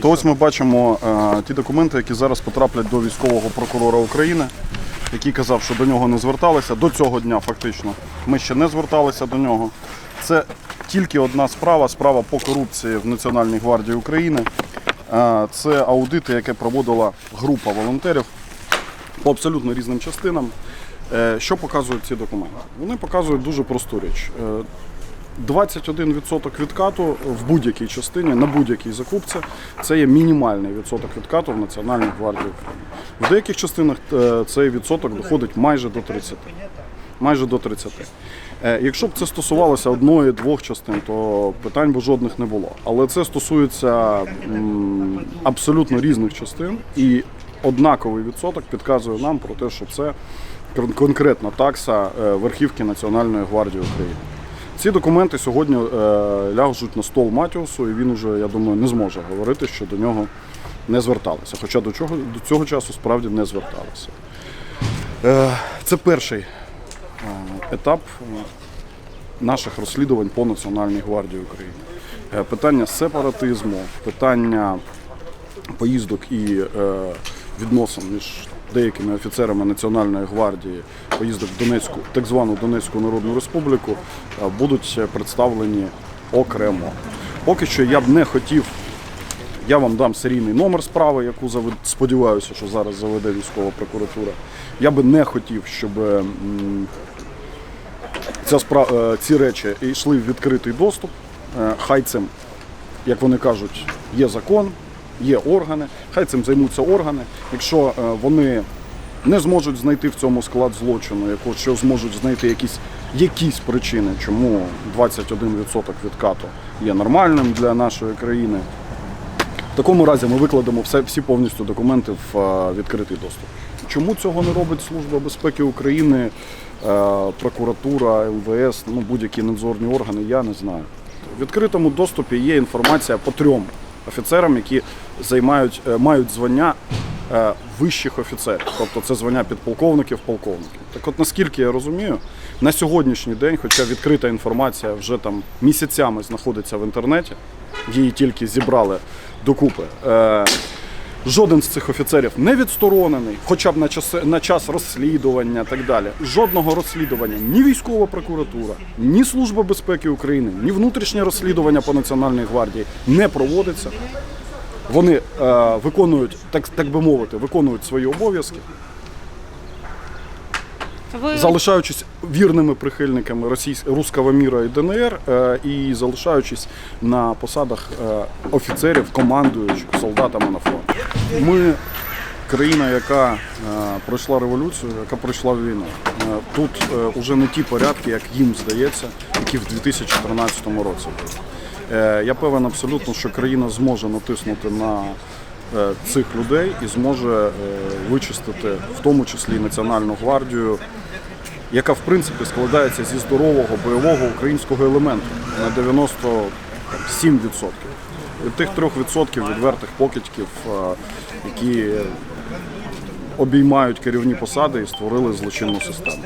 То ось ми бачимо е, ті документи, які зараз потраплять до військового прокурора України, який казав, що до нього не зверталися. До цього дня фактично ми ще не зверталися до нього. Це тільки одна справа справа по корупції в Національній гвардії України. Е, це аудити, яке проводила група волонтерів по абсолютно різним частинам. Е, Що показують ці документи? Вони показують дуже просту річ. 21% відкату в будь-якій частині на будь-якій закупці це є мінімальний відсоток відкату в Національній гвардії України. В деяких частинах е, цей відсоток доходить майже до 30. Майже до 30. Е, Якщо б це стосувалося одної-двох частин, то питань би жодних не було. Але це стосується абсолютно різних частин, і однаковий відсоток підказує нам про те, що це кон- конкретно такса е, верхівки Національної гвардії України. Ці документи сьогодні е, ляжуть на стол Матіусу, і він уже, я думаю, не зможе говорити, що до нього не зверталися. Хоча до, чого, до цього часу справді не зверталися. Е, це перший е, етап наших розслідувань по Національній гвардії України. Питання сепаратизму, питання поїздок і відносин між деякими офіцерами Національної гвардії, поїздок в Донецьку, так звану Донецьку Народну Республіку, е, будуть представлені окремо. Поки що я б не хотів. Я вам дам серійний номер справи, яку сподіваюся, що зараз заведе військова прокуратура. Я би не хотів, щоб ця справ... е, ці речі йшли в відкритий доступ. Е, Хай цим, як вони кажуть, є закон, є органи. Хай цим займуться органи. Якщо е, вони не зможуть знайти в цьому склад злочину, якщо зможуть знайти якісь, якісь причини, чому 21% відкату є нормальним для нашої країни. В такому разі ми викладемо все, всі повністю документи в е, відкритий доступ. Чому цього не робить Служба безпеки України, е, прокуратура, ЛВС, ну будь-які надзорні органи, я не знаю. В відкритому доступі є інформація по трьом офіцерам, які займають, е, мають звання е, вищих офіцерів, тобто це звання підполковників, полковників. Так от наскільки я розумію, на сьогоднішній день, хоча відкрита інформація вже там місяцями знаходиться в інтернеті, її тільки зібрали докупи. Жоден з цих офіцерів не відсторонений, хоча б на час, на час розслідування так далі. Жодного розслідування ні військова прокуратура, ні Служба безпеки України, ні внутрішнє розслідування по Національній гвардії не проводиться. Вони е, виконують, так, так би мовити, виконують свої обов'язки, Ви залишаючись вірними прихильниками російсь... руського міра і ДНР, е, і залишаючись на посадах е, офіцерів, командуючих солдатами на фронті. Ми країна, яка е, пройшла революцію, яка пройшла війну. Тут вже не ті порядки, як їм здається, які в 2013 році були. Я певен абсолютно, що країна зможе натиснути на цих людей і зможе е, вичистити в тому числі і Національну гвардію, яка в принципі складається зі здорового бойового українського елементу на 97%. Від тих 3% відвертих покидьків, е, які обіймають керівні посади і створили злочинну систему.